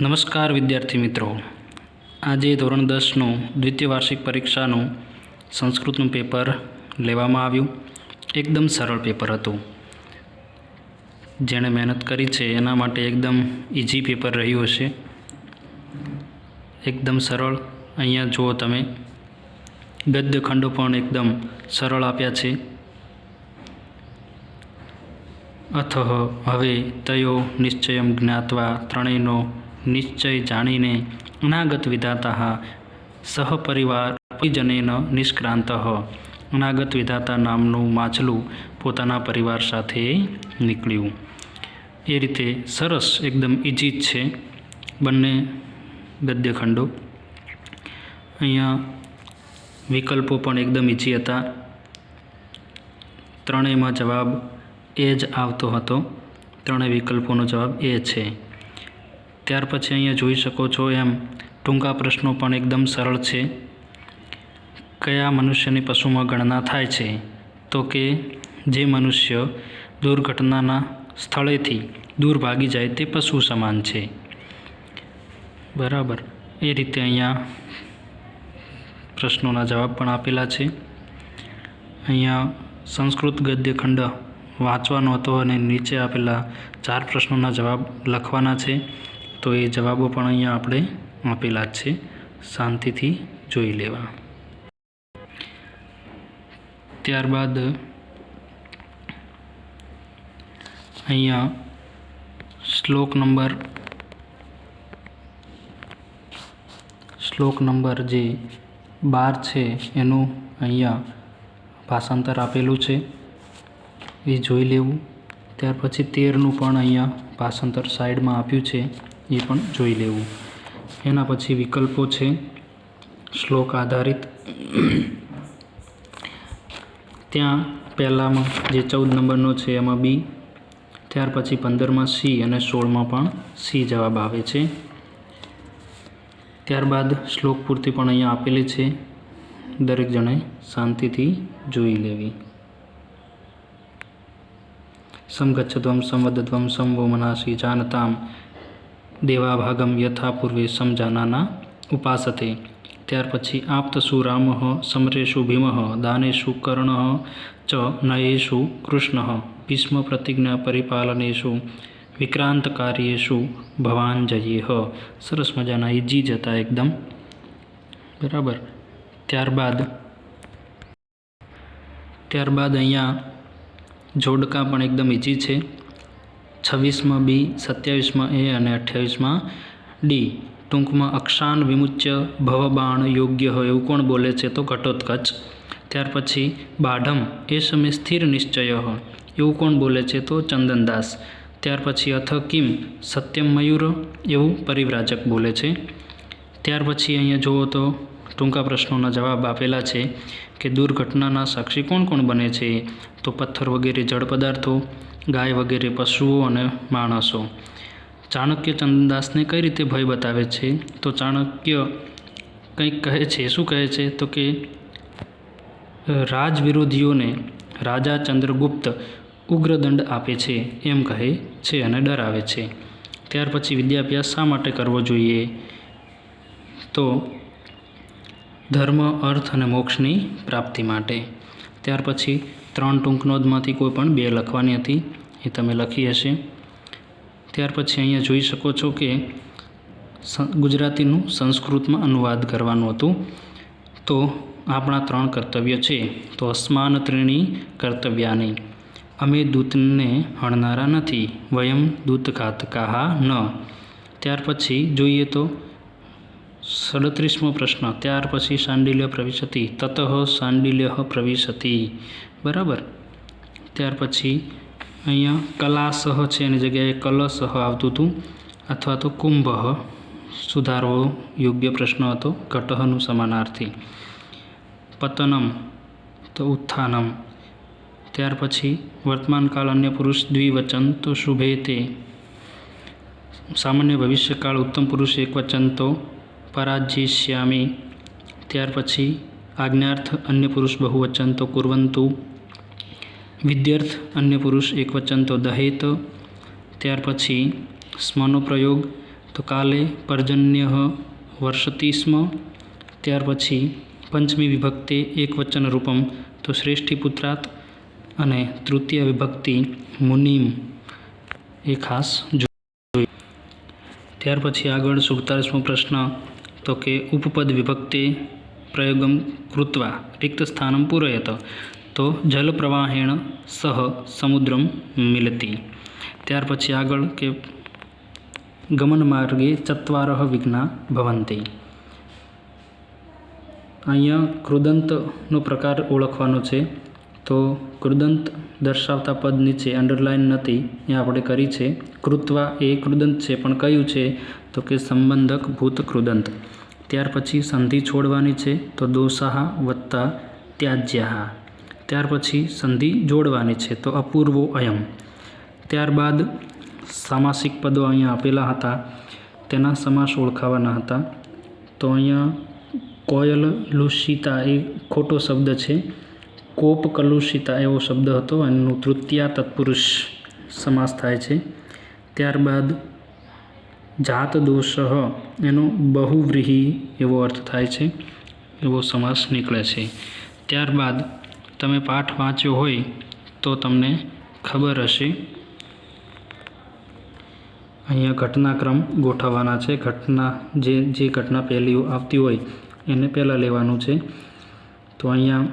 નમસ્કાર વિદ્યાર્થી મિત્રો. આજે ધોરણ દસનું દ્વિતીય વાર્ષિક પરીક્ષાનું સંસ્કૃતનું પેપર લેવામાં આવ્યું. એકદમ સરળ પેપર હતું. જેણે મહેનત કરી છે, એના માટે એકદમ ઇઝી પેપર રહ્યું હશે. એકદમ સરળ. અહીંયા જુઓ તમે. ગદ્ય ખંડો પણ એકદમ સરળ આપ્યા છે. અથ, હવે તયો નિશ્ચયમ જ્ઞાતવા ત્રણેયનો નિશ્ચય જાણીને અનાગત વિધાતા સહપરિવાર પરિજનેન નિષ્ક્રાંત અનાગત વિધાતા નામનું માછલું પોતાના પરિવાર સાથે નીકળ્યું. એ રીતે સરસ એકદમ ઇઝી જ છે બંને ગદ્યખંડો. અહીંયા વિકલ્પો પણ એકદમ ઇઝી હતા. ત્રણેયમાં જવાબ એ જ આવતો હતો. ત્રણેય વિકલ્પોનો જવાબ એ છે. ત્યાર પછી અહીંયા જોઈ શકો છો એમ, ટૂંકા પ્રશ્નો પણ એકદમ સરળ છે. કયા મનુષ્યની પશુમાં ગણના થાય છે? તો કે, જે મનુષ્ય દુર્ઘટનાના સ્થળેથી દૂર ભાગી જાય તે પશુ સમાન છે. બરાબર. એ રીતે અહીંયા પ્રશ્નોના જવાબ પણ આપેલા છે. અહીંયા સંસ્કૃત ગદ્ય ખંડ વાંચવાનો હતો અને નીચે આપેલા ચાર પ્રશ્નોના જવાબ લખવાના છે. તો એ જવાબો પણ અહીંયા આપણે આપેલા જ છે. શાંતિથી જોઈ લેવા. ત્યારબાદ અહીંયા શ્લોક નંબર શ્લોક નંબર જે બાર છે એનું અહીંયા ભાષાંતર આપેલું છે. એ જોઈ લેવું. ત્યાર પછી તેરનું પણ અહીંયા ભાષાંતર સાઈડમાં આપ્યું છે. જોઈ લેવું. એના પછી વિકલ્પો છે. શ્લોક આધારિત. ત્યાં પહેલામાં જે ચૌદ નંબરનો છે એમાં બી. ત્યાર પછી પંદરમાં સી અને સોળમાં પણ સી જવાબ આવે છે. ત્યારબાદ શ્લોક પૂર્તિ પણ અહીંયા આપેલી છે. દરેક જણે શાંતિથી જોઈ લેવી. સમગચ્છધ્વમ સંવદધ્વમ સંવો મનાસી જાનતામ દેવાભાગમ યથા પૂર્વે સમજાનાના ઉપાસતે ત્યાર પછી આપતસુ રામ સમરેશુ ભીમ દાનેશુ કર્ણ ચ નયેશુ કૃષ્ણ ભીષ્મ પ્રતિજ્ઞા પરિપાલનેશુ વિક્રાંત કાર્યેશુ ભવાંજયે સરસ મજાના ઇજી જતા એકદમ બરાબર ત્યારબાદ ત્યારબાદ અહીંયા જોડકા પણ એકદમ ઈજી છે છવ્વીસમાં બી, સત્યાવીસમાં એ અને અઠ્યાવીસમાં ડી. ટૂંકમાં અક્ષાન વિમુચ્ય ભવબાણ યોગ્ય હોય એવું કોણ બોલે છે તો ઘટોત્કચ. ત્યાર પછી બાઢમ, એ સમય સ્થિર નિશ્ચય એવું કોણ બોલે છે તો ચંદનદાસ. ત્યાર પછી અથ કિમ, સત્યમ મયુર, એવું પરિવ્રાજક બોલે છે. ત્યાર પછી અહીંયા જુઓ તો ટૂંકા પ્રશ્નોના જવાબ આપેલા છે કે દુર્ઘટનાના સાક્ષી કોણ કોણ બને છે? તો પથ્થર વગેરે જળ પદાર્થો ગાય વગેરે પશુઓ અને માણસો. ચાણક્ય ચંદનદાસને કઈ રીતે ભય બતાવે છે? તો ચાણક્ય કંઈક કહે છે. શું કહે છે? તો કે રાજ વિરોધીઓને રાજા ચંદ્રગુપ્ત ઉગ્રદંડ આપે છે એમ કહે છે અને ડરાવે છે. ત્યાર પછી વિદ્યાભ્યાસ શા માટે કરવો જોઈએ? તો, ધર્મ, અર્થ અને મોક્ષની પ્રાપ્તિ માટે. ત્યાર પછી ત્રણ ટૂંક નોંધમાંથી કોઈ પણ બે લખવાની હતી એ તમે લખી હશે. ત્યાર પછી અહીંયા જોઈ શકો છો કે ગુજરાતીનું સંસ્કૃતમાં અનુવાદ કરવાનું હતું. તો આપણા ત્રણ કર્તવ્ય છે. તો અસ્માન ત્રીણી કર્તવ્યાની. અમે દૂતને હણનારા નથી. વયમ દૂતઘાતકાહા ન. ત્યાર પછી જોઈએ તો સડત્રીસમો પ્રશ્ન, ત્યાર પછી સાંડિલ્ય પ્રવિશતિ, તતઃ સાંડિલ્ય પ્રવિશતિ. બરાબર? ત્યાર પછી અહીંયા કલાસહ છે, એની જગ્યાએ કલસહ આવતું હતું, અથવા તો કુંભ સુધારવો યોગ્ય પ્રશ્ન હતો, ઘટહનું સમાનાર્થી. પતનમ તો ઉત્થાનમ. ત્યાર પછી વર્તમાનકાળ અન્ય પુરુષ દ્વિવચન તો શુભે તે સામાન્ય ભવિષ્યકાળ ઉત્તમ પુરુષ એકવચન તો પરાજયશ્યામી ત્યાર પછી આજ્ઞાર્થ અન્ય પુરુષ બહુવચન તો કુર્વંતુ વિદ્યાર્થ અન્ય પુરુષ એકવચન તો દહેત ત્યાર પછી સ્મનો પ્રયોગ તો કાલે પર્જન્ય વર્ષતી સ્મ ત્યાર પછી પંચમી વિભક્તિ એક વચન રૂપમ તો શ્રેષ્ઠી પુત્રાત અને તૃતીય વિભક્તિ મુનિમ એ ખાસ જોઈ ત્યાર પછી આગળ સુડતાલીસમો પ્રશ્ન તો કે ઉપપદ વિભક્તિ પ્રયોગમ કૃત્વા, રિક્ત સ્થાનમ પૂરયત. તો જલ પ્રવાહેણ સહ સમુદ્રમ મિલતી. ત્યાર પછી આગળ કે ગમન માર્ગે ચત્વાર વિઘ્ના ભવંતી. અહીંયા કૃદંતનો પ્રકાર ઓળખવાનો છે. તો કૃદંત દર્શાવતા પદ નીચે અંડરલાઇન નથી એ આપણે કરી છે. કૃત્વા એ કૃદંત છે, પણ કયું છે? તો કે સંબંધક ભૂત કૃદંત. ત્યાર પછી સંધિ છોડવાની છે તો દોસાહા વત્તા ત્યાજ્યાહા. ત્યાર પછી સંધિ જોડવાની છે તો અપૂર્વો અયમ. ત્યારબાદ સામાસિક પદો અહીંયા આપેલા હતા. તેના સમાસ ઓળખાવાના હતા. તો અહીંયા કોયલ લુષિતા એ ખોટો શબ્દ છે. કોપ કલુષિતા એવો શબ્દ હતો. એનું તૃતીયા તત્પુરુષ સમાસ થાય છે. ત્યારબાદ જાત દોષ એનો બહુવ્રીહી એવો અર્થ થાય છે, એવો સમાસ નીકળે છે. ત્યારબાદ તમે પાઠ વાંચ્યો હોય તો તમને ખબર હશે. અહીંયા ઘટનાક્રમ ગોઠવવાના છે. ઘટના જે જે ઘટના પહેલી આવતી હોય એને પહેલાં લેવાનું છે. તો અહીંયા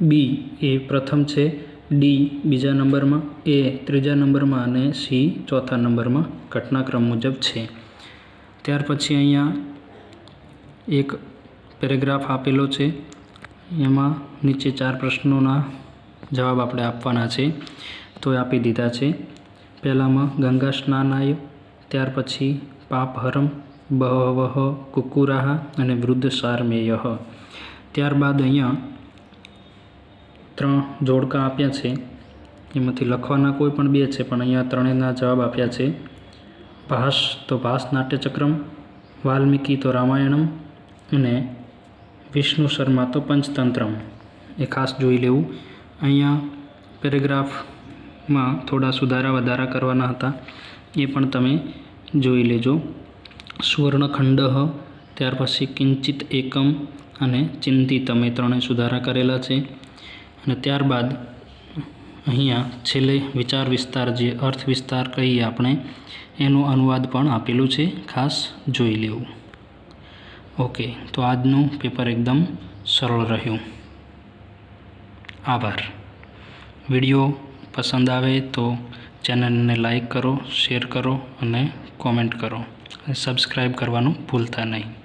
બી એ પ્રથમ છે. ડી બીજા નંબરમાં, એ ત્રીજા નંબરમાં અને સી ચોથા નંબરમાં ઘટનાક્રમ મુજબ છે. ત્યાર પછી અહીંયા એક પેરેગ્રાફ આપેલો છે. એમાં નીચે ચાર પ્રશ્નોના જવાબ આપણે આપવાના છે. તો એ આપી દીધા છે. પહેલામાં ગંગા સ્નાનાય ત્યાર પછી પાપહરમ બહવહ કુકુરાહ અને વૃદ્ધ સારમેય. ત્યારબાદ અહીંયા ત્રણ જોડકા આપ્યા છે. એમાંથી લખવાના કોઈ પણ બે છે, પણ અહીંયા ત્રણેયના જવાબ આપ્યા છે. ભાસ તો ભાસ નાટ્યચક્રમ, વાલ્મીકી તો રામાયણમ અને વિષ્ણુ શર્મા તો પંચતંત્રમ. એ ખાસ જોઈ લેવું. અહીંયા પેરેગ્રાફમાં થોડા સુધારા વધારા કરવાના હતા. એ પણ તમે જોઈ લેજો. સુવર્ણખંડ, ત્યાર પછી કિંચિત એકમ અને ચિંતિત. અમે ત્રણેય સુધારા કરેલા છે. અને ત્યારબાદ અહીંયા છેલ્લે વિચાર વિસ્તાર જે અર્થ વિસ્તાર કહીએ આપણે, એનો અનુવાદ પણ આપેલું છે. ખાસ જોઈ લેવું. ઓકે, તો આજનું પેપર એકદમ સરળ રહ્યું. આભાર. વીડિયો પસંદ આવે તો ચેનલને લાઈક કરો, શેર કરો અને કોમેન્ટ કરો. અને સબસ્ક્રાઈબ કરવાનું ભૂલતા નહીં.